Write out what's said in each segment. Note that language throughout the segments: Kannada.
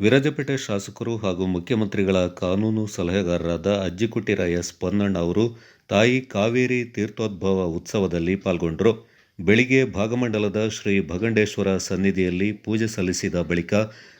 ವಿರಾಜಪೇಟೆ ಶಾಸಕರು ಹಾಗೂ ಮುಖ್ಯಮಂತ್ರಿಗಳ ಕಾನೂನು ಸಲಹೆಗಾರರಾದ ಅಜ್ಜಿಕುಟ್ಟಿರ ಎಸ್ ಪೊನ್ನಣ್ಣ ಅವರು ತಾಯಿ ಕಾವೇರಿ ತೀರ್ಥೋದ್ಭವ ಉತ್ಸವದಲ್ಲಿ ಪಾಲ್ಗೊಂಡರು. ಬೆಳಿಗ್ಗೆ ಭಾಗಮಂಡಲದ ಶ್ರೀ ಭಗಂಡೇಶ್ವರ ಸನ್ನಿಧಿಯಲ್ಲಿ ಪೂಜೆ ಸಲ್ಲಿಸಿದ ಬಳಿಕ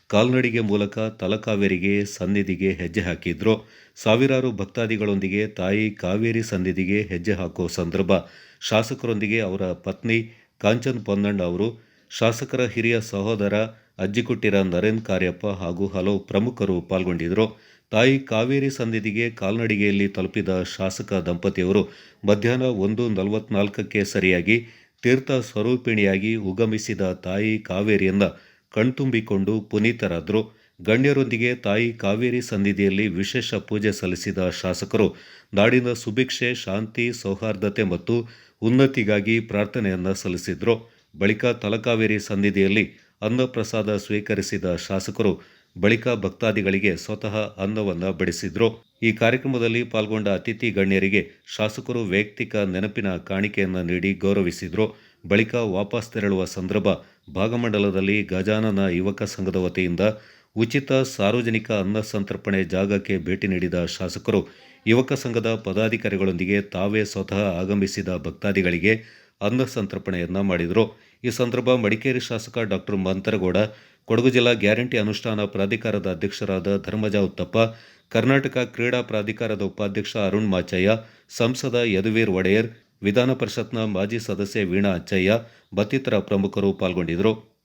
ಕಾಲ್ನಡಿಗೆ ಮೂಲಕ ತಲಕಾವೇರಿಗೆ ಸನ್ನಿಧಿಗೆ ಹೆಜ್ಜೆ ಹಾಕಿದ್ರು. ಸಾವಿರಾರು ಭಕ್ತಾದಿಗಳೊಂದಿಗೆ ತಾಯಿ ಕಾವೇರಿ ಸನ್ನಿಧಿಗೆ ಹೆಜ್ಜೆ ಹಾಕುವ ಸಂದರ್ಭ ಶಾಸಕರೊಂದಿಗೆ ಅವರ ಪತ್ನಿ ಕಾಂಚನ್ ಪೊನ್ನಣ್ಣ ಅವರು ಶಾಸಕರ ಹಿರಿಯ ಸಹೋದರ ಅಜ್ಜಿಕುಟ್ಟಿರ ನರೇನ್ ಕಾರ್ಯಪ್ಪ ಹಾಗೂ ಹಲವು ಪ್ರಮುಖರು ಪಾಲ್ಗೊಂಡಿದ್ದರು. ತಾಯಿ ಕಾವೇರಿ ಸಂದಿದಿಗೆ ಕಾಲ್ನಡಿಗೆಯಲ್ಲಿ ತಲುಪಿದ ಶಾಸಕ ದಂಪತಿಯವರು ಮಧ್ಯಾಹ್ನ ಒಂದು ನಲವತ್ನಾಲ್ಕಕ್ಕೆ ಸರಿಯಾಗಿ ತೀರ್ಥ ಸ್ವರೂಪಿಣಿಯಾಗಿ ಉಗಮಿಸಿದ ತಾಯಿ ಕಾವೇರಿಯನ್ನು ಕಣ್ತುಂಬಿಕೊಂಡು ಪುನೀತರಾದರು. ಗಣ್ಯರೊಂದಿಗೆ ತಾಯಿ ಕಾವೇರಿ ಸನ್ನಿಧಿಯಲ್ಲಿ ವಿಶೇಷ ಪೂಜೆ ಸಲ್ಲಿಸಿದ ಶಾಸಕರು ನಾಡಿನ ಸುಭಿಕ್ಷೆ, ಶಾಂತಿ, ಸೌಹಾರ್ದತೆ ಮತ್ತು ಉನ್ನತಿಗಾಗಿ ಪ್ರಾರ್ಥನೆಯನ್ನ ಸಲ್ಲಿಸಿದ್ರು. ಬಳಿಕ ತಲಕಾವೇರಿ ಸನ್ನಿಧಿಯಲ್ಲಿ ಅನ್ನಪ್ರಸಾದ ಸ್ವೀಕರಿಸಿದ ಶಾಸಕರು ಬಳಿಕ ಭಕ್ತಾದಿಗಳಿಗೆ ಸ್ವತಃ ಅನ್ನವನ್ನು ಬಡಿಸಿದ್ರು. ಈ ಕಾರ್ಯಕ್ರಮದಲ್ಲಿ ಪಾಲ್ಗೊಂಡ ಅತಿಥಿ ಗಣ್ಯರಿಗೆ ಶಾಸಕರು ವೈಯಕ್ತಿಕ ನೆನಪಿನ ಕಾಣಿಕೆಯನ್ನು ನೀಡಿ ಗೌರವಿಸಿದ್ರು. ಬಳಿಕ ವಾಪಸ್ ತೆರಳುವ ಸಂದರ್ಭ ಭಾಗಮಂಡಲದಲ್ಲಿ ಗಜಾನನ ಯುವಕ ಸಂಘದ ವತಿಯಿಂದ ಉಚಿತ ಸಾರ್ವಜನಿಕ ಅನ್ನ ಸಂತರ್ಪಣೆ ಜಾಗಕ್ಕೆ ಭೇಟಿ ನೀಡಿದ ಶಾಸಕರು, ಯುವಕ ಸಂಘದ ಪದಾಧಿಕಾರಿಗಳೊಂದಿಗೆ ತಾವೇ ಸ್ವತಃ ಆಗಮಿಸಿದ ಭಕ್ತಾದಿಗಳಿಗೆ ಅನ್ನ ಸಂತರ್ಪಣೆಯನ್ನ ಮಾಡಿದರು. ಈ ಸಂದರ್ಭ ಮಡಿಕೇರಿ ಶಾಸಕ ಡಾಕ್ಟರ್ ಮಂತರಗೌಡ, ಕೊಡಗು ಜಿಲ್ಲಾ ಗ್ಯಾರಂಟಿ ಅನುಷ್ಠಾನ ಪ್ರಾಧಿಕಾರದ ಅಧ್ಯಕ್ಷರಾದ ಧರ್ಮಜ ಉತ್ತಪ್ಪ, ಕರ್ನಾಟಕ ಕ್ರೀಡಾ ಪ್ರಾಧಿಕಾರದ ಉಪಾಧ್ಯಕ್ಷ ಅರುಣ್ ಮಾಚಯ್ಯ, ಸಂಸದ ಯದುವೀರ್ ಒಡೆಯರ್, ವಿಧಾನ ಪರಿಷತ್ನ ಮಾಜಿ ಸದಸ್ಯೆ ವೀಣಾ ಅಚ್ಚಯ್ಯ, ಮತ್ತಿತರ ಪ್ರಮುಖರು ಪಾಲ್ಗೊಂಡಿದ್ದರು